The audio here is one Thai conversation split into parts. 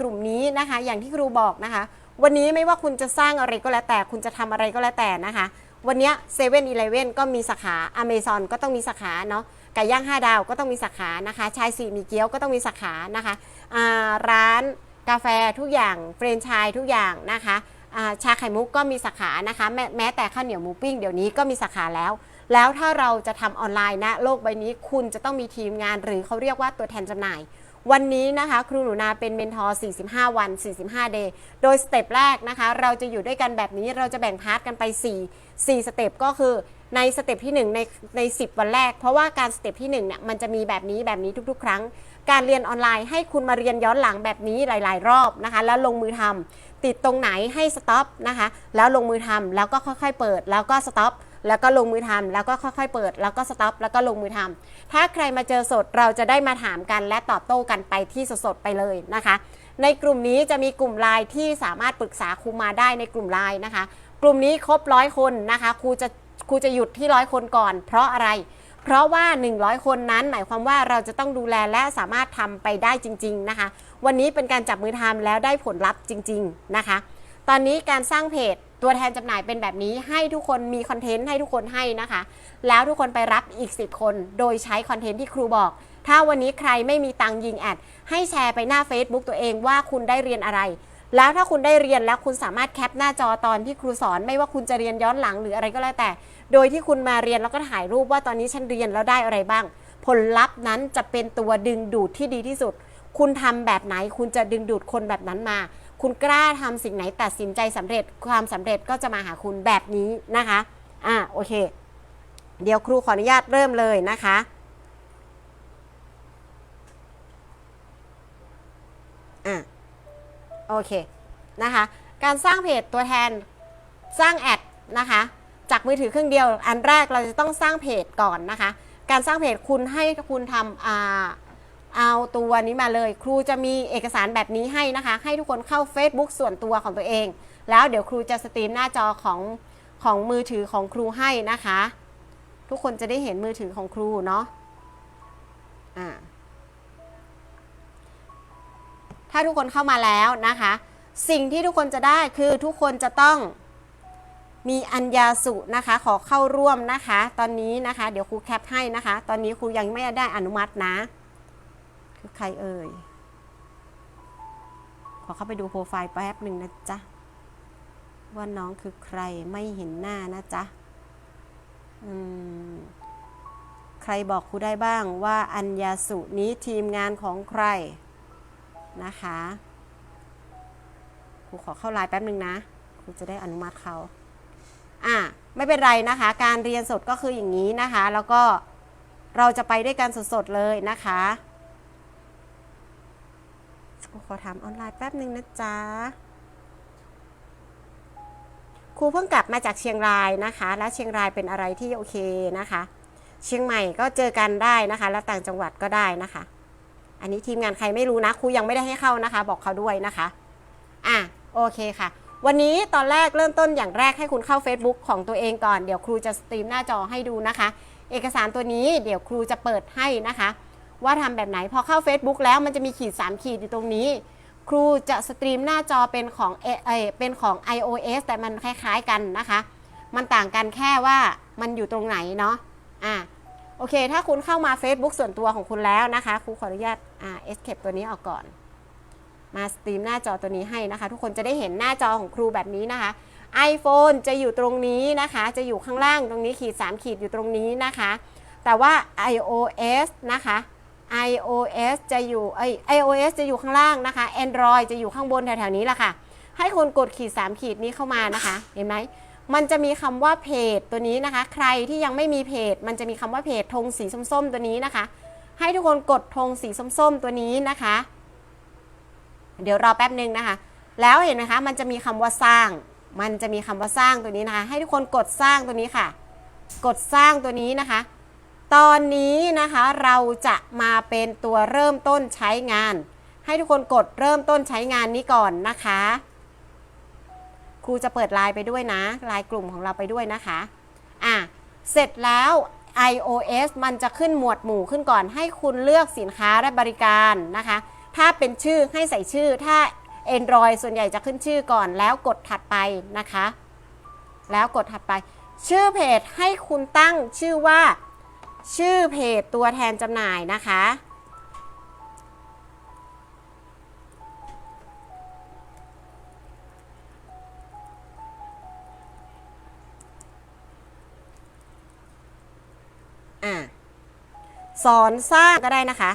กลุ่มนี้นะคะ อย่างที่ครูบอกนะคะ วันนี้ไม่ว่าคุณจะสร้างอะไรก็แล้วแต่ คุณจะทำอะไรก็แล้วแต่นะคะ วันนี้เซเว่นอีเลฟเว่นก็มีสาขาอเมซอนก็ต้องมีสาขาเนาะไก่ย่าง 5 ดาวก็ต้องมีสาขานะคะ ชายสี่มีเกี๊ยวก็ต้องมีสาขานะคะาร้านกาแฟทุกอย่างเฟรนไชส์ทุกอย่างนะคะาชาไข่มุกก็มีสาขานะคะแม้แม้แต่ข้าวเหนียวหมูปิ้งเดี๋ยวนี้ก็มีสาขาแล้ว แล้วถ้าเราจะทำออนไลน์นะโลกใบนี้คุณจะต้องมีทีมงานหรือเขาเรียกว่าตัวแทนจำหน่าย วันนี้นะคะครูหนูนาเป็นเมนทอร์ 45 วัน 45 เดย์ โดยสเต็ปแรกนะคะ เราจะอยู่ด้วยกันแบบนี้เราจะแบ่งพาร์ทกันไป 4 4 สเต็ปก็คือในสเต็ปที่ 1 ในใน 10 วันแรก เพราะว่าการสเต็ปที่1เนี่ยมันจะมีแบบนี้แบบนี้ทุกๆ ครั้ง การเรียนออนไลน์ให้คุณมาเรียนย้อนหลังแบบนี้หลาย ๆ รอบนะคะ แล้วลงมือทำติดตรงไหนให้สต็อปนะคะ แล้วลงมือทำแล้วก็ค่อยๆเปิดแล้วก็สต็อป แล้วก็ลงมือทำแล้วก็ค่อยๆเปิด แล้วก็สต็อปแล้วก็ลงมือทำถ้าใครมาเจอสดเราจะได้มาถามกัน และตอบโต้กันไปที่สดๆไปเลยนะคะ ในกลุ่มนี้จะมีกลุ่มไลน์ที่สามารถปรึกษาครูมาได้ในกลุ่มไลน์นะคะ กลุ่มนี้ครบร้อยคนนะคะครูจะครูจะหยุดที่ร้อยคนก่อน เพราะอะไร เพราะว่า 100 คนนั้น หมายความว่าเราจะต้องดูแลและสามารถทำไปได้จริง ๆนะคะ วันนี้เป็นการจับมือทำแล้วได้ผลลัพธ์จริง ๆนะคะ ตอนนี้การสร้างเพจ ตัวแทนจำหน่ายเป็นแบบนี้ให้ทุกคนมีคอนเทนต์ให้ทุกคนให้นะคะ แล้วทุกคนไปรับอีก 10 คน โดยใช้คอนเทนต์ที่ครูบอก ถ้าวันนี้ใครไม่มีตังยิงแอด ให้แชร์ไปหน้า Facebook ตัวเองว่าคุณได้เรียนอะไร แล้วถ้าคุณได้เรียนแล้วคุณสามารถแคปหน้าจอตอนที่ครูสอนไม่ว่าคุณจะเรียนย้อนหลังหรืออะไรก็แล้วแต่ โดยที่คุณมาเรียนแล้วก็ถ่ายรูปว่าตอนนี้ฉันเรียนแล้วได้อะไรบ้าง ผลลัพธ์นั้นจะเป็นตัวดึงดูดที่ดีที่สุด คุณทำแบบไหนคุณจะดึงดูดคนแบบนั้นมา คุณกล้าทำสิ่งไหนตัดสินใจสำเร็จความสำเร็จก็จะมาหาคุณแบบนี้นะคะอ่าโอเค เดี๋ยวครูขออนุญาตเริ่มเลยนะคะอะโอเคนะคะ การสร้างเพจตัวแทนสร้างแอดนะคะ จากมือถือเครื่องเดียว อันแรกเราจะต้องสร้างเพจก่อนนะคะ การสร้างเพจคุณให้คุณทำอ่า เอาตัวนี้มาเลย ครูจะมีเอกสารแบบนี้ให้นะคะ ให้ทุกคนเข้า Facebook ส่วนตัวของตัวเอง แล้วเดี๋ยวครูจะสตรีมหน้าจอของของมือถือของครูให้นะคะ ทุกคนจะได้เห็นมือถือของครูเนาะถ้าทุกคนเข้ามาแล้วนะคะ สิ่งที่ทุกคนจะได้คือทุกคนจะต้องมีอัญญาสุนะคะ ขอเข้าร่วมนะคะ ตอนนี้นะคะ เดี๋ยวครูแคปให้นะคะ ตอนนี้ครูยังไม่ได้อนุมัตินะ คือใครเอ่ย ขอเข้าไปดูโปรไฟล์แป๊บหนึ่งนะจ๊ะ ว่าน้องคือใครไม่เห็นหน้านะจ๊ะ อืม ใครบอกครูได้บ้างว่าอัญญาสุนี้ทีมงานของใครนะคะครูขอเข้าไลน์แป๊บหนึ่งนะครูจะได้อนุมัติเขาอะไม่เป็นไรนะคะ การเรียนสดก็คืออย่างนี้นะคะ แล้วก็เราจะไปด้วยกันสดๆเลยนะคะ ครูขอถามออนไลน์แป๊บหนึ่งนะจ๊ะครูเพิ่งกลับมาจากเชียงรายนะคะ และเชียงรายเป็นอะไรที่โอเคนะคะ เชียงใหม่ก็เจอกันได้นะคะ แล้วต่างจังหวัดก็ได้นะคะ อันนี้ทีมงานใครไม่รู้นะครูยังไม่ได้ให้เข้านะคะ บอกเขาด้วยนะคะอะโอเคค่ะ วันนี้ตอนแรกเริ่มต้นอย่างแรกให้คุณเข้า Facebook ของตัวเองก่อนเดี๋ยวครูจะสตรีมหน้าจอให้ดูนะคะ เอกสารตัวนี้เดี๋ยวครูจะเปิดให้นะคะ ว่าทำแบบไหน พอเข้า Facebook แล้วมันจะมีขีด 3 ขีดอยู่ตรงนี้ ครูจะสตรีมหน้าจอเป็นของเอเอเป็นของ iOS แต่มันคล้ายๆกันนะคะ มันต่างกันแค่ว่ามันอยู่ตรงไหนเนาะอะโอเค ถ้าคุณเข้ามา Facebook ส่วนตัวของคุณแล้วนะคะ ครูขออนุญาตอ่า escape ตัวนี้ออกก่อน มาสตรีมหน้าจอตัวนี้ให้นะคะ ทุกคนจะได้เห็นหน้าจอของครูแบบนี้นะคะ iPhone จะอยู่ตรงนี้นะคะ จะอยู่ข้างล่างตรงนี้ขีด 3 ขีดอยู่ตรงนี้นะคะ แต่ว่า iOS นะคะ iOS จะอยู่ไอย iOS จะอยู่ข้างล่างนะคะ Android จะอยู่ข้างบนแถวๆนี้แหละค่ะ ให้คุณกดขีด 3 ขีดนี้เข้ามานะคะ เห็นไหม มันจะมีคำว่าเพจตัวนี้นะคะ ใครที่ยังไม่มีเพจ มันจะมีคำว่าเพจธงสีส้มๆตัวนี้นะคะ ให้ทุกคนกดธงสีส้มๆตัวนี้นะคะ เดี๋ยวรอแป๊บหนึ่งนะคะ แล้วเห็นไหมคะ มันจะมีคำว่าสร้าง มันจะมีคำว่าสร้างตัวนี้นะคะ ให้ทุกคนกดสร้างตัวนี้ค่ะ กดสร้างตัวนี้นะคะ ตอนนี้นะคะเราจะมาเป็นตัวเริ่มต้นใช้งาน ให้ทุกคนกดเริ่มต้นใช้งานนี้ก่อนนะคะ ครูจะเปิดไลน์ไปด้วยนะไลน์กลุ่มของเราไปด้วยนะคะอะเสร็จแล้ว iOS มันจะขึ้นหมวดหมู่ขึ้นก่อนให้คุณเลือกสินค้าและบริการนะคะ ถ้าเป็นชื่อให้ใส่ชื่อ ถ้า Android ส่วนใหญ่จะขึ้นชื่อก่อนแล้วกดถัดไปนะคะ แล้วกดถัดไป ชื่อเพจให้คุณตั้งชื่อว่า ชื่อเพจตัวแทนจำหน่ายนะคะอะสอนสร้างก็ได้นะคะ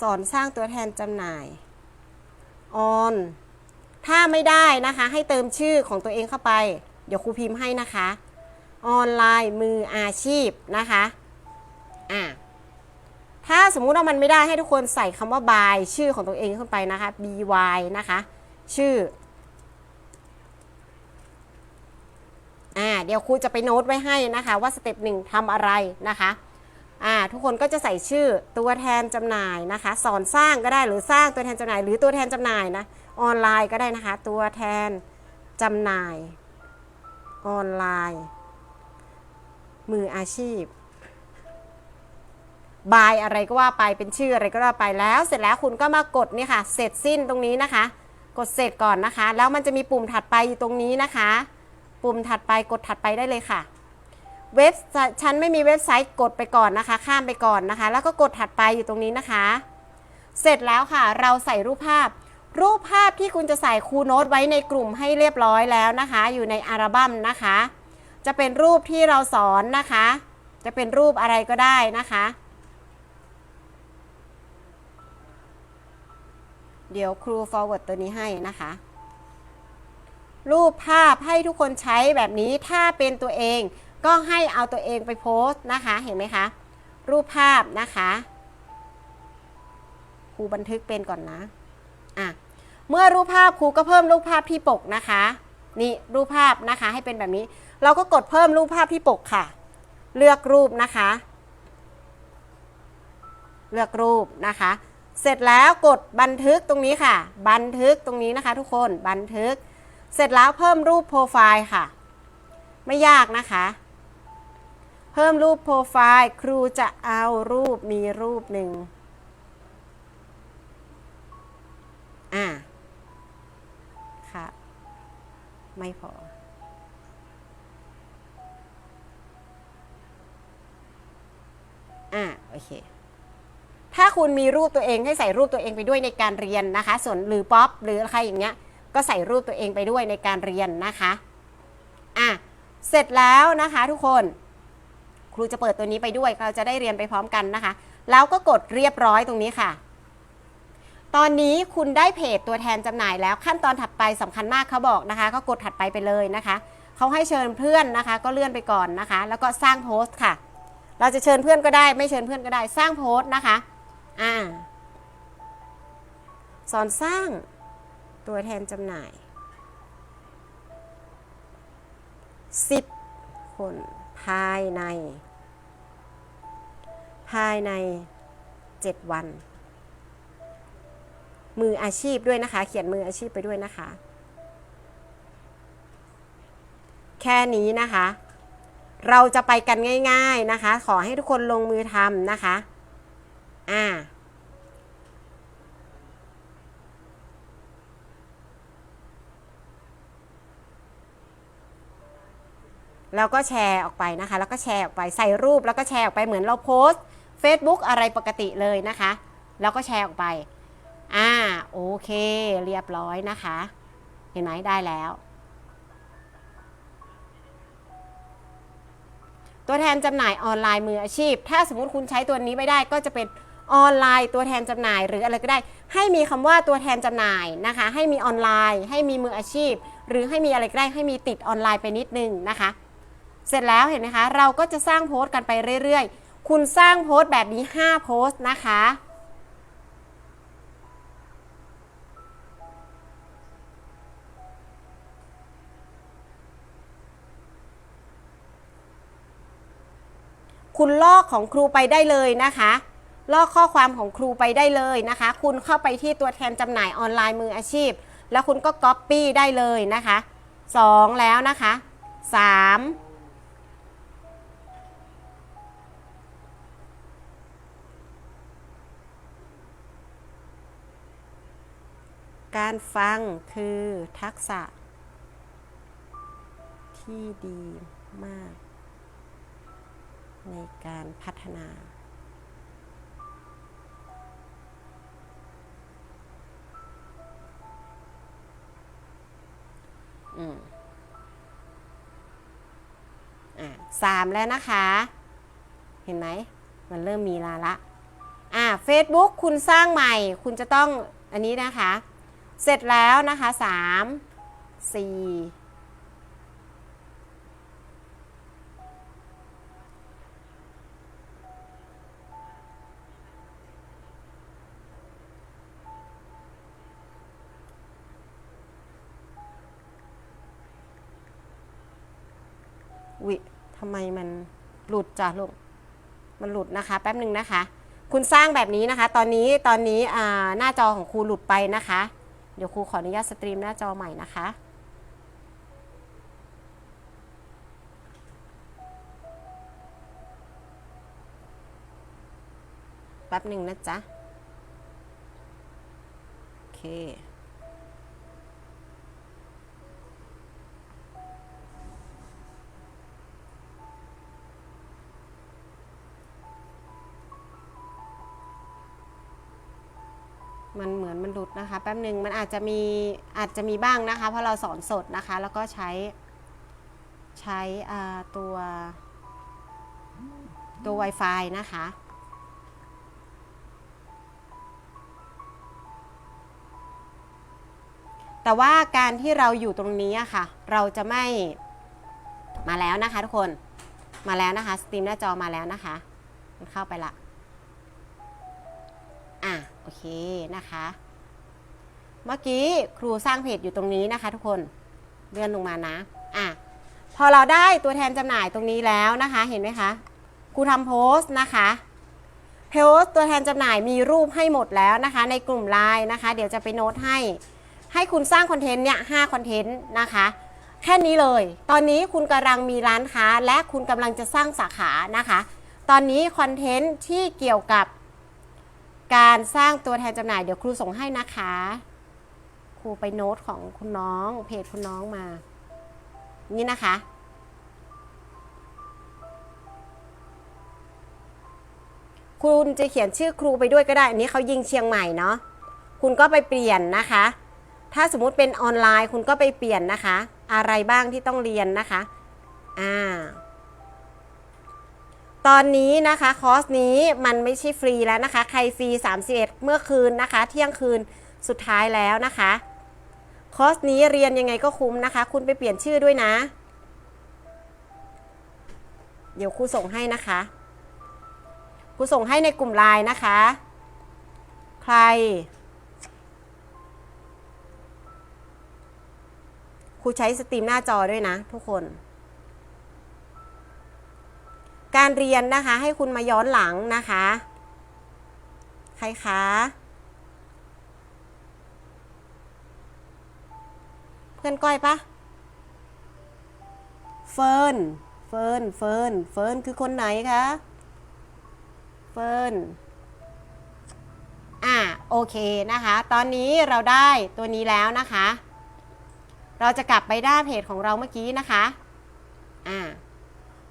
สอนสร้างตัวแทนจำหน่าย ออน ถ้าไม่ได้นะคะ ให้เติมชื่อของตัวเองเข้าไป เดี๋ยวครูพิมพ์ให้นะคะ ออนไลน์มืออาชีพนะคะอะถ้าสมมุติว่ามันไม่ได้ให้ทุกคนใส่คำว่า by ชื่อของตัวเองเข้าไปนะคะ by นะคะ ชื่ออ่าเดี๋ยวครูจะไปโน้ตไว้ให้นะคะ ว่าสเต็ปหนึ่งทำอะไรนะคะอ่าทุกคนก็จะใส่ชื่อตัวแทนจำหน่ายนะคะ สอนสร้างก็ได้หรือสร้างตัวแทนจำหน่าย หรือตัวแทนจำหน่ายนะ ออนไลน์ก็ได้นะคะ ตัวแทนจำหน่ายออนไลน์ มืออาชีพ บายอะไรก็ว่าไปเป็นชื่ออะไรก็ว่าไปแล้ว เสร็จแล้วคุณก็มากดนี่ค่ะ เสร็จสิ้นตรงนี้นะคะ กดเสร็จก่อนนะคะ แล้วมันจะมีปุ่มถัดไปอยู่ตรงนี้นะคะ ปุ่มถัดไปกดถัดไปได้เลยค่ะเว็บฉันไม่มีเว็บไซต์กดไปก่อนนะคะ ข้ามไปก่อนนะคะ แล้วก็กดถัดไปอยู่ตรงนี้นะคะ เสร็จแล้วค่ะ เราใส่รูปภาพ รูปภาพที่คุณจะใส่คูโน้ตไว้ในกลุ่มให้เรียบร้อยแล้วนะคะ อยู่ในอัลบั้มนะคะ จะเป็นรูปที่เราสอนนะคะ จะเป็นรูปอะไรก็ได้นะคะ เดี๋ยวครู forward ตัวนี้ให้นะคะ รูปภาพให้ทุกคนใช้แบบนี้ถ้าเป็นตัวเองก็ให้เอาตัวเองไปโพสต์นะคะเห็นไหมคะรูปภาพนะคะ ครูบันทึกเป็นก่อนนะ อะเมื่อรูปภาพครูก็เพิ่มรูปภาพที่ปกนะคะ นี่รูปภาพนะคะให้เป็นแบบนี้ เราก็กดเพิ่มรูปภาพที่ปกค่ะ เลือกรูปนะคะ เลือกรูปนะคะ เสร็จแล้วกดบันทึกตรงนี้ค่ะ บันทึกตรงนี้นะคะ ทุกคนบันทึก เสร็จแล้วเพิ่มรูปโปรไฟล์ค่ะ ไม่ยากนะคะ เพิ่มรูปโปรไฟล์ครูจะเอารูปมีรูปหนึ่ง อ่าค่ะ ไม่พอ อ่าโอเค ถ้าคุณมีรูปตัวเองให้ใส่รูปตัวเองไปด้วยในการเรียนนะคะ ส่วนหรือป๊อปหรือใครอย่างเงี้ย ก็ใส่รูปตัวเองไปด้วยในการเรียนนะคะ อะ เสร็จแล้วนะคะ ทุกคน ครูจะเปิดตัวนี้ไปด้วย เราจะได้เรียนไปพร้อมกันนะคะ แล้วก็กดเรียบร้อยตรงนี้ค่ะ ตอนนี้คุณได้เพจตัวแทนจำหน่ายแล้วขั้นตอนถัดไปสำคัญมากเขาบอกนะคะ ก็กดถัดไปไปเลยนะคะเขาให้เชิญเพื่อนนะคะ ก็เลื่อนไปก่อนนะคะ แล้วก็สร้างโพสต์ค่ะ เราจะเชิญเพื่อนก็ได้ ไม่เชิญเพื่อนก็ได้สร้างโพสต์นะคะอ่าสอนสร้างตัวแทนจำหน่าย 10 คนภายใน ภายใน 7 วัน มืออาชีพด้วยนะคะ เขียนมืออาชีพไปด้วยนะคะ แค่นี้นะคะ เราจะไปกันง่าย ๆนะคะ ขอให้ทุกคนลงมือทำนะคะ อ่าแล้วก็แชร์ออกไปนะคะ แล้วก็แชร์ออกไปใส่รูปแล้วก็แชร์ออกไปเหมือนเราโพสต์ Facebook อะไรปกติเลยนะคะ แล้วก็แชร์ออกไป อ่าโอเค เรียบร้อยนะคะ เห็นไหมได้แล้ว ตัวแทนจำหน่ายออนไลน์มืออาชีพ ถ้าสมมติคุณใช้ตัวนี้ไม่ได้ก็จะเป็นออนไลน์ตัวแทนจำหน่ายหรืออะไรก็ได้ ให้มีคำว่าตัวแทนจำหน่ายนะคะ ให้มีออนไลน์ ให้มีมืออาชีพ หรือให้มีอะไรก็ได้ให้มีติดออนไลน์ไปนิดนึงนะคะ เสร็จแล้วเห็นไหมคะ เราก็จะสร้างโพสต์กันไปเรื่อยๆ คุณสร้างโพสต์แบบนี้ 5 โพสต์นะคะ คุณลอกของครูไปได้เลยนะคะ ลอกข้อความของครูไปได้เลยนะคะ คุณเข้าไปที่ตัวแทนจำหน่ายออนไลน์มืออาชีพ แล้วคุณก็ก๊อปปี้ได้เลยนะคะ 2 แล้วนะคะ 3 การฟังคือทักษะที่ดีมาก ในการพัฒนา อืมอะสามแล้วนะคะ เห็นไหม มันเริ่มมีลาละ อะ Facebook คุณสร้างใหม่ คุณจะต้องอันนี้นะคะ เสร็จแล้วนะคะสามสี่ ไมมันหลุดจ้ะลูกมันหลุดนะคะ แป๊บหนึ่งนะคะ คุณสร้างแบบนี้นะคะ ตอนนี้ตอนนี้หน้าจอของครูหลุดไปนะคะ เดี๋ยวครูขออนุญาตสตรีมหน้าจอใหม่นะคะแป๊บหนึ่งนะจ๊ะ โอเค นะคะแป๊บหนึ่งมันอาจจะมีอาจจะมีบ้างนะคะ เพราะเราสอนสดนะคะ แล้วก็ใช้ใช้ตัวตัว Wi-Fi นะคะ แต่ว่าการที่เราอยู่ตรงนี้ค่ะ เราจะไม่มาแล้วนะคะทุกคนมาแล้วนะคะสตรีมหน้าจอมาแล้วนะคะ มันเข้าไปละอะ โอเคนะคะ เมื่อกี้ครูสร้างเพจอยู่ตรงนี้นะคะ ทุกคนเลื่อนลงมานะอะพอเราได้ตัวแทนจำหน่ายตรงนี้แล้วนะคะ เห็นไหมคะครูทำโพสต์นะคะโพสต์ตัวแทนจำหน่ายมีรูปให้หมดแล้วนะคะ ในกลุ่มไลน์นะคะ เดี๋ยวจะไปโน้ตให้ ให้คุณสร้างคอนเทนต์เนี่ยห้าคอนเทนต์นะคะแค่นี้เลย ตอนนี้คุณกำลังมีร้านค้า และคุณกำลังจะสร้างสาขานะคะ ตอนนี้คอนเทนต์ที่เกี่ยวกับการสร้างตัวแทนจำหน่ายเดี๋ยวครูส่งให้นะคะ ครูไปโน้ตของคุณน้องเพจคุณน้องมา นี่นะคะ คุณจะเขียนชื่อครูไปด้วยก็ได้ อันนี้เขายิงเชียงใหม่เนาะคุณก็ไปเปลี่ยนนะคะ ถ้าสมมุติเป็นออนไลน์คุณก็ไปเปลี่ยนนะคะ อะไรบ้างที่ต้องเรียนนะคะอ่าตอนนี้นะคะคอร์สนี้มันไม่ใช่ฟรีแล้วนะคะ ใครฟรี 31 เมื่อคืนนะคะ เที่ยงคืนสุดท้ายแล้วนะคะ คอร์สนี้เรียนยังไงก็คุ้มนะคะ คุณไปเปลี่ยนชื่อด้วยนะ เดี๋ยวครูส่งให้นะคะครูส่งให้ในกลุ่มไลน์นะคะ ใครครูใช้สตรีมหน้าจอด้วยนะทุกคน การเรียนนะคะให้คุณมาย้อนหลังนะคะ ใครคะ พื่อนก้อยปะเฟิร์นเฟิร์นเฟิร์นเฟิร์นคือคนไหนคะเฟิร์นอะโอเคนะคะ ตอนนี้เราได้ตัวนี้แล้วนะคะ เราจะกลับไปด้านเพจของเราเมื่อกี้นะคะอ่า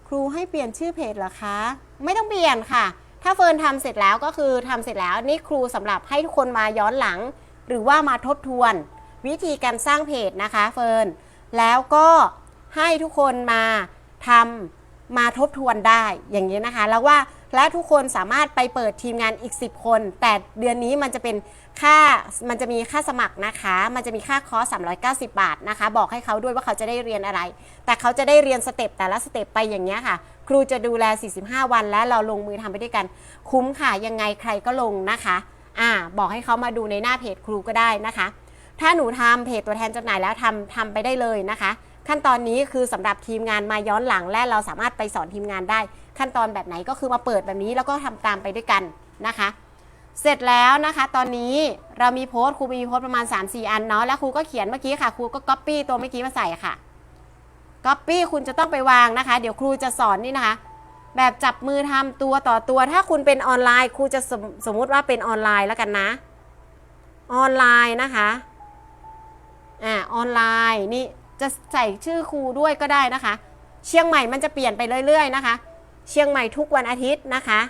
ครูให้เปลี่ยนชื่อเพจเหรอคะ ไม่ต้องเปลี่ยนค่ะ ถ้าเฟิร์นทำเสร็จแล้วก็คือทำเสร็จแล้วนี่ครูสำหรับให้ทุกคนมาย้อนหลัง หรือว่ามาทบทวน วิธีการสร้างเพจนะคะเฟิร์นแล้วก็ให้ทุกคนมาทำมาทบทวนได้อย่างนี้นะคะ แล้วว่าและทุกคนสามารถไปเปิดทีมงานอีก 10 คน แต่เดือนนี้มันจะเป็นค่ามันจะมีค่าสมัครนะคะ มันจะมีค่าคอร์ส390 บาทนะคะ บอกให้เขาด้วยว่าเขาจะได้เรียนอะไร แต่เขาจะได้เรียนสเต็ปแต่ละสเต็ปไปอย่างเงี้ยค่ะ ครูจะดูแล 45 วัน และเราลงมือทำไปด้วยกัน คุ้มค่ะยังไงใครก็ลงนะคะ อ่า บอกให้เขามาดูในหน้าเพจครูก็ได้นะคะ ถ้าหนูทำเพจตัวแทนจำหน่ายแล้วทำทำไปได้เลยนะคะ ขั้นตอนนี้คือสำหรับทีมงานมาย้อนหลังและเราสามารถไปสอนทีมงานได้ ขั้นตอนแบบไหนก็คือมาเปิดแบบนี้แล้วก็ทำตามไปด้วยกันนะคะ เสร็จแล้วนะคะ ตอนนี้เรามีโพสต์ครูมีโพสต์ประมาณ 3-4 อันเนาะแล้วครูก็เขียนเมื่อกี้ค่ะครูก็ก๊อปปี้ตัวเมื่อกี้มาใส่ค่ะก๊อปปี้คุณจะต้องไปวางนะคะ เดี๋ยวครูจะสอนนี่นะคะ แบบจับมือทำตัวต่อตัว ถ้าคุณเป็นออนไลน์ ครูจะสมสมมุติว่าเป็นออนไลน์แล้วกันนะ ออนไลน์นะคะ อ่าออนไลน์นี่จะใส่ชื่อครูด้วยก็ได้นะคะ เชียงใหม่มันจะเปลี่ยนไปเรื่อยๆนะคะ เชียงใหม่ทุกวันอาทิตย์นะคะ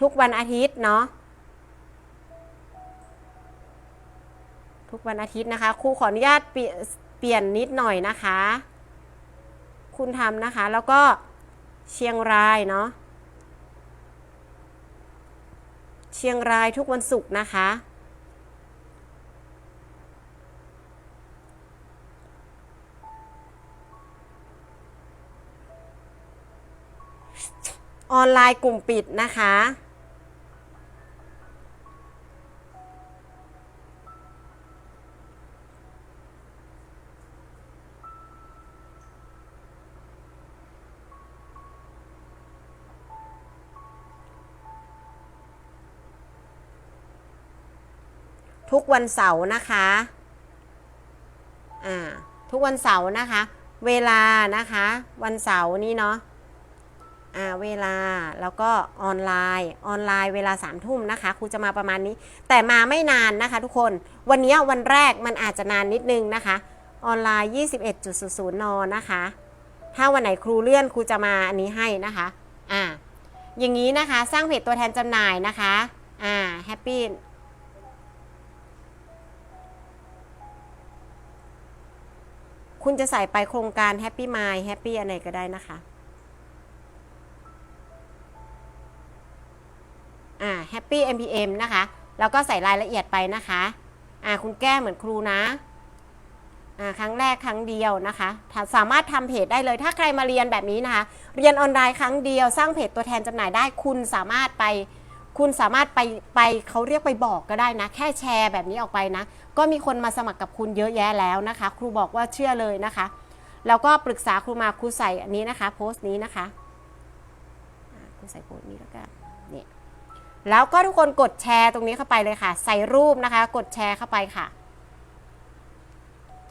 ทุกวันอาทิตย์เนาะทุกวันอาทิตย์นะคะครูขออนุญาตเปลี่ยนนิดหน่อยนะคะ คุณทำนะคะแล้วก็เชียงรายเนาะเชียงรายทุกวันศุกร์นะคะ ออนไลน์กลุ่มปิดนะคะ ทุกวันเสาร์นะคะอ่าทุกวันเสาร์นะคะ เวลานะคะ วันเสาร์นี้เนาะ เวลาแล้วก็ออนไลน์ออนไลน์เวลา3ามทุ่มนะคะครูจะมาประมาณนี้ แต่มาไม่นานนะคะทุกคนวันนี้วันแรกมันอาจจะนานนิดนึงนะคะ ออนไลน์ 21.00 น นะคะ ถ้าวันไหนครูเลื่อนครูจะมาอันนี้ให้นะคะอ่าอย่างนี้นะคะสร้างเพจตัวแทนจำหน่ายนะคะอ่าแฮปปี้คุณจะใส่ไปโครงการ Happy Mind Happy อะไรก็ได้นะคะ อ่า Happy MPM นะคะ แล้วก็ใส่รายละเอียดไปนะคะ อ่า คุณแก้เหมือนครูนะ อ่า ครั้งแรกครั้งเดียวนะคะ สามารถทำเพจได้เลย ถ้าใครมาเรียนแบบนี้นะคะ เรียนออนไลน์ครั้งเดียว สร้างเพจตัวแทนจำหน่ายได้ คุณสามารถไป คุณสามารถไปไปเขาเรียกไปบอกก็ได้นะ แค่แชร์แบบนี้ออกไปนะ ก็มีคนมาสมัครกับคุณเยอะแยะแล้วนะคะ ครูบอกว่าเชื่อเลยนะคะ แล้วก็ปรึกษาครูมาครูใส่อันนี้นะคะ โพสต์นี้นะคะครูใส่โพสต์นี้แล้วกันนี่ย แล้วก็ทุกคนกดแชร์ตรงนี้เข้าไปเลยค่ะ ใส่รูปนะคะ กดแชร์เข้าไปค่ะ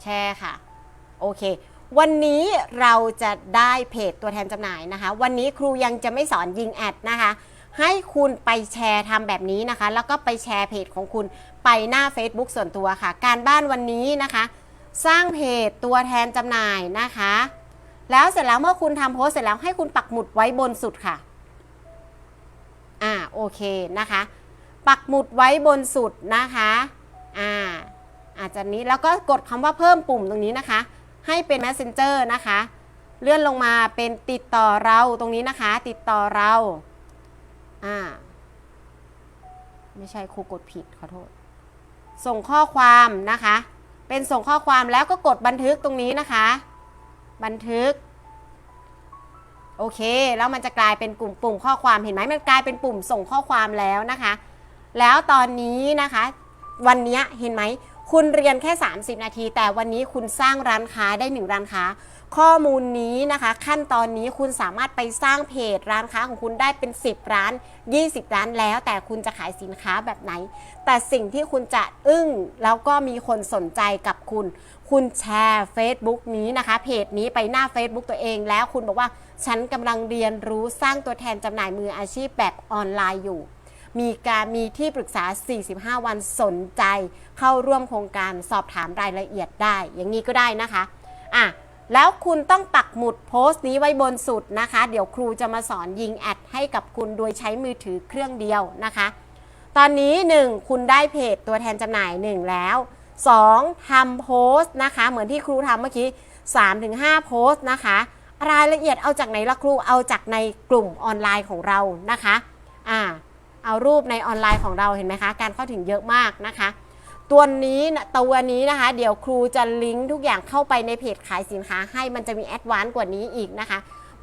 แชร์ค่ะ โอเค วันนี้เราจะได้เพจตัวแทนจำหน่ายนะคะ วันนี้ครูยังจะไม่สอนยิงแอดนะคะ ให้คุณไปแชร์ทำแบบนี้นะคะ แล้วก็ไปแชร์เพจของคุณไปหน้า Facebook ส่วนตัวค่ะ การบ้านวันนี้นะคะ สร้างเพจตัวแทนจำหน่ายนะคะ แล้วเสร็จแล้วเมื่อคุณทำโพสเสร็จแล้วให้คุณปักหมุดไว้บนสุดค่ะ อ่าโอเคนะคะ ปักหมุดไว้บนสุดนะคะอ่าอาจจะนี้แล้วก็กดคำว่าเพิ่มปุ่มตรงนี้นะคะ ให้เป็น messenger นะคะ เลื่อนลงมาเป็นติดต่อเราตรงนี้นะคะ ติดต่อเราอ่าไม่ใช่ครูกดผิดขอโทษ ส่งข้อความนะคะ เป็นส่งข้อความแล้วก็กดบันทึกตรงนี้นะคะ บันทึก โอเค แล้วมันจะกลายเป็นกลุ่มปุ่มข้อความเห็นไหมมันกลายเป็นปุ่มส่งข้อความแล้วนะคะ แล้วตอนนี้นะคะ วันนี้เห็นไหมคุณเรียนแค่ 30 นาที แต่วันนี้คุณสร้างร้านค้าได้หนึ่งร้านค้า ข้อมูลนี้นะคะ ขั้นตอนนี้คุณสามารถไปสร้างเพจร้านค้าของคุณได้เป็น 10 ร้าน 20 ร้านแล้ว แต่คุณจะขายสินค้าแบบไหน แต่สิ่งที่คุณจะอึ้งแล้วก็มีคนสนใจกับคุณ คุณแชร์ Facebook นี้นะคะ เพจนี้ไปหน้า Facebook ตัวเองแล้วคุณบอกว่าฉันกำลังเรียนรู้สร้างตัวแทนจำหน่ายมืออาชีพแบบออนไลน์อยู่มีการมีที่ปรึกษา 45 วันสนใจ เข้าร่วมโครงการสอบถามรายละเอียดได้ อย่างนี้ก็ได้นะคะ อะ แล้วคุณต้องปักหมุดโพสต์นี้ไว้บนสุดนะคะ เดี๋ยวครูจะมาสอนยิงแอดให้กับคุณโดยใช้มือถือเครื่องเดียวนะคะ ตอนนี้ 1 คุณได้เพจตัวแทนจำหน่าย 1 แล้ว 2ทำโพสต์นะคะ เหมือนที่ครูทำเมื่อกี้ 3-5 โพสต์นะคะ รายละเอียดเอาจากไหนละครูเอาจากในกลุ่มออนไลน์ของเรานะคะอ่าเอารูปในออนไลน์ของเราเห็นไหมคะ การเข้าถึงเยอะมากนะคะ ตัวนี้นะตัวนี้นะคะ เดี๋ยวครูจะลิงก์ทุกอย่างเข้าไปในเพจขายสินค้าให้มันจะมีแอดวานซ์กว่านี้อีกนะคะ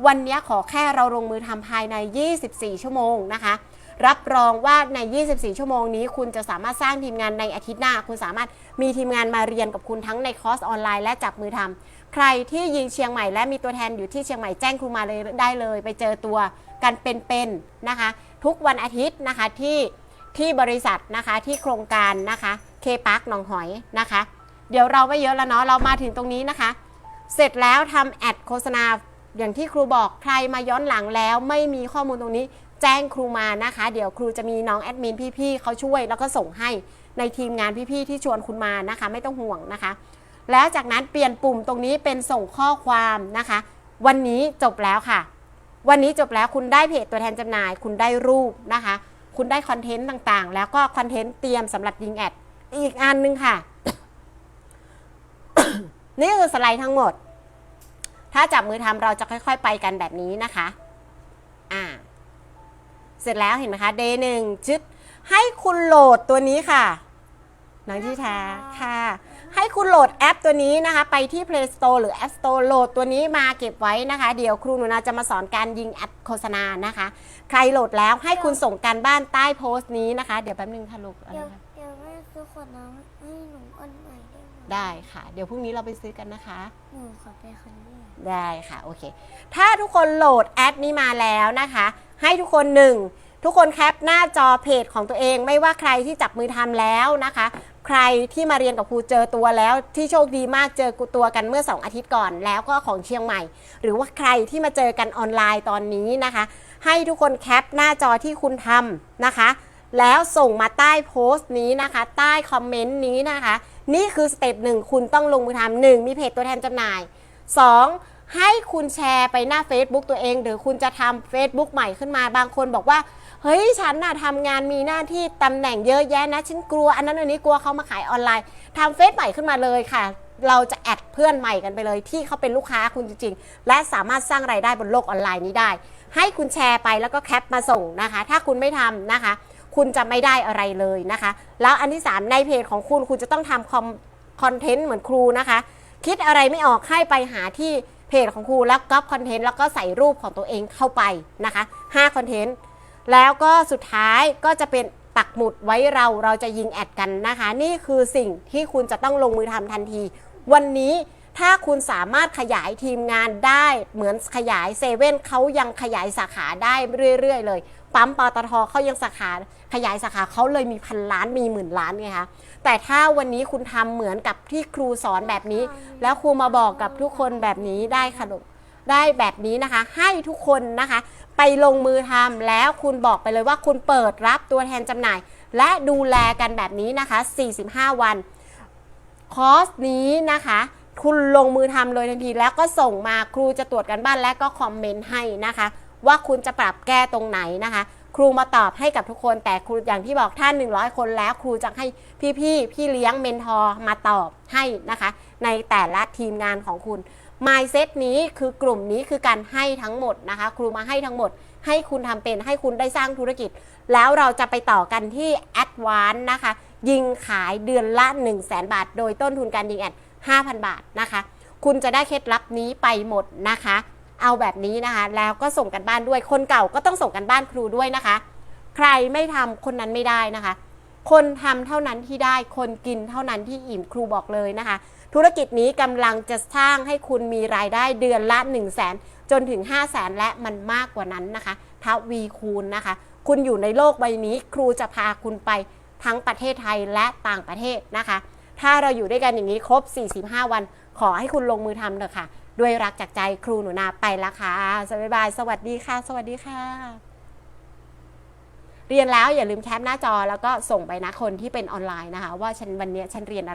วันนี้ขอแค่เราลงมือทำภายใน 24 ชั่วโมงนะคะ รับรองว่าใน 24 ชั่วโมงนี้ คุณจะสามารถสร้างทีมงานในอาทิตย์หน้า คุณสามารถมีทีมงานมาเรียนกับคุณทั้งในคอร์สออนไลน์และจับมือทำใครที่ยิงเชียงใหม่และมีตัวแทนอยู่ที่เชียงใหม่แจ้งครูมาเลยได้เลย ไปเจอตัวกันเป็นๆนะคะ ทุกวันอาทิตย์นะคะที่ ที่บริษัทนะคะที่โครงการนะคะเคปาร์คหนองหอยนะคะ เดี๋ยวเราไม่เยอะแล้วเนาะเรามาถึงตรงนี้นะคะ เสร็จแล้วทำแอดโฆษณาอย่างที่ครูบอกใครมาย้อนหลังแล้วไม่มีข้อมูลตรงนี้แจ้งครูมานะคะ เดี๋ยวครูจะมีน้องแอดมินพี่ๆเขาช่วยแล้วก็ส่งให้ในทีมงานพี่ๆที่ชวนคุณมานะคะ ไม่ต้องห่วงนะคะ แล้วจากนั้นเปลี่ยนปุ่มตรงนี้เป็นส่งข้อความนะคะ วันนี้จบแล้วค่ะ วันนี้จบแล้วคุณได้เพจตัวแทนจำหน่าย คุณได้รูปนะคะ คุณได้คอนเทนต์ต่างๆ แล้วก็คอนเทนต์เตรียมสำหรับยิงแอด อีกอันหนึงค่ะ นี่คือสไลด์ทั้งหมด ถ้าจับมือทำเราจะค่อยๆ ไปกันแบบนี้นะคะ อ่า เสร็จแล้วเห็นไหมคะ day หนึ่งชึดให้คุณโหลดตัวนี้ค่ะน้องที่แท้ค่ะ ให้คุณโหลดแอปตัวนี้นะคะ ไปที่ Play Store หรือ App Store โหลดตัวนี้มาเก็บไว้นะคะ เดี๋ยวครูหนูนาจะมาสอนการยิงแอดโฆษณานะคะ ใครโหลดแล้วให้คุณส่งการบ้านใต้โพสต์นี้นะคะ เดี๋ยวแป๊บนึงค่ะลูกอะไรเดี๋ยวคะเดี๋ยวแม่ซื้อขวดน้ำให้หนูอันใหม่ได้ไหมได้ค่ะ เดี๋ยวพรุ่งนี้เราไปซื้อกันนะคะ หนูขอไปคันนี้ได้ค่ะโอเค ถ้าทุกคนโหลดแอปนี้มาแล้วนะคะ ให้ทุกคนหนึ่งทุกคนแคปหน้าจอเพจของตัวเองไม่ว่าใครที่จับมือทำแล้วนะคะ ใครที่มาเรียนกับครูเจอตัวแล้วที่โชคดีมากเจอตัวกันเมื่อ 2 อาทิตย์ก่อนแล้วก็ของเชียงใหม่ หรือว่าใครที่มาเจอกันออนไลน์ตอนนี้นะคะ ให้ทุกคนแคปหน้าจอที่คุณทำนะคะ แล้วส่งมาใต้โพสต์นี้นะคะ ใต้คอมเมนต์นี้นะคะ นี่คือสเต็ปหนึ่งคุณต้องลงมือทำหนึ่งมีเพจตัวแทนจำหน่าย 2. ให้คุณแชร์ไปหน้า Facebook ตัวเอง หรือคุณจะทำ Facebook ใหม่ขึ้นมาบางคนบอกว่าเฮ้ยฉันน่ะทำงานมีหน้าที่ตำแหน่งเยอะแยะนะฉันกลัวอันนั้นอันนี้กลัวเขามาขายออนไลน์ทำเฟซใหม่ขึ้นมาเลยค่ะ เราจะแอดเพื่อนใหม่กันไปเลยที่เขาเป็นลูกค้าคุณจริงๆ และสามารถสร้างไรายได้บนโลกออนไลน์นี้ได้ ให้คุณแชร์ไปแล้วก็แคปมาส่งนะคะ ถ้าคุณไม่ทำนะคะ คุณจะไม่ได้อะไรเลยนะคะ แล้วอันที่ 3 ในเพจของคุณคุณจะต้องทำคอมคอนเทนต์เหมือนครูนะคะ คิดอะไรไม่ออกให้ไปหาที่เพจของครูแล้วก๊อปคอนเทนต์แล้วก็ใส่รูปของตัวเองเข้าไปนะคะ5คอนเทนต์แล้วก็สุดท้ายก็จะเป็นปักหมุดไว้เราเราจะยิงแอดกันนะคะ นี่คือสิ่งที่คุณจะต้องลงมือทำทันที วันนี้ ถ้าคุณสามารถขยายทีมงานได้เหมือนขยายเซเว่นเขายังขยายสาขาได้เรื่อยๆเลยปั๊มปตทเขายังสาขาขยายสาขาเขาเลยมีพันล้านมีหมื่นล้านไงคะแต่ถ้าวันนี้คุณทำเหมือนกับที่ครูสอนแบบนี้ แล้วครูมาบอกกับทุกคนแบบนี้ได้ค่ะลูกได้แบบนี้นะคะ ให้ทุกคนนะคะ ไปลงมือทำแล้วคุณบอกไปเลยว่าคุณเปิดรับตัวแทนจำหน่าย และดูแลกันแบบนี้นะคะ 45 วันคอร์สนี้นะคะ คุณลงมือทำเลยทันที แล้วก็ส่งมาครูจะตรวจกันบ้านและก็คอมเมนต์ให้นะคะ ว่าคุณจะปรับแก้ตรงไหนนะคะ ครูมาตอบให้กับทุกคนแต่ครูอย่างที่บอกท่าน 100 คนแล้ว ครูจะให้พี่ๆพี่เลี้ยงเมนทอร์มาตอบให้นะคะ ในแต่ละทีมงานของคุณ Mindset นี้คือกลุ่มนี้คือการให้ทั้งหมดนะคะ ครูมาให้ทั้งหมด ให้คุณทำเป็นให้คุณได้สร้างธุรกิจ แล้วเราจะไปต่อกันที่ a d v a n c e นะคะ ยิงขายเดือนละ 1 0 0 0 0แบาท โดยต้นทุนการยิงแอด 5,000 บาทนะคะ คุณจะได้เคล็ดลับนี้ไปหมดนะคะ เอาแบบนี้นะคะ แล้วก็ส่งกันบ้านด้วย คนเก่าก็ต้องส่งกันบ้านครูด้วยนะคะ ใครไม่ทำคนนั้นไม่ได้นะคะ คนทำเท่านั้นที่ได้ คนกินเท่านั้นที่อิ่มครูบอกเลยนะคะ ธุรกิจนี้กำลังจะสร้างให้คุณมีรายได้เดือนละ 1 0 0 0 0แสนจนถึง 5 0 0แสนและมันมากกว่านั้นนะคะทวีคูณนะคะ คุณอยู่ในโลกใบนี้ ครูจะพาคุณไป ทั้งประเทศไทยและต่างประเทศนะคะ ถ้าเราอยู่ด้วยกันอย่างนี้ครบ 45 วัน ขอให้คุณลงมือทำเถอะค่ะ ด้วยรักจากใจครูหนูนาไปละค่ะสวัสดีบาย สวัสดีค่ะ สวัสดีค่ะ เรียนแล้วอย่าลืมแคปหน้าจอแล้วก็ส่งไปนะคนที่เป็นออนไลน์นะคะ ว่าฉันวันนี้ฉันเรียนอะไร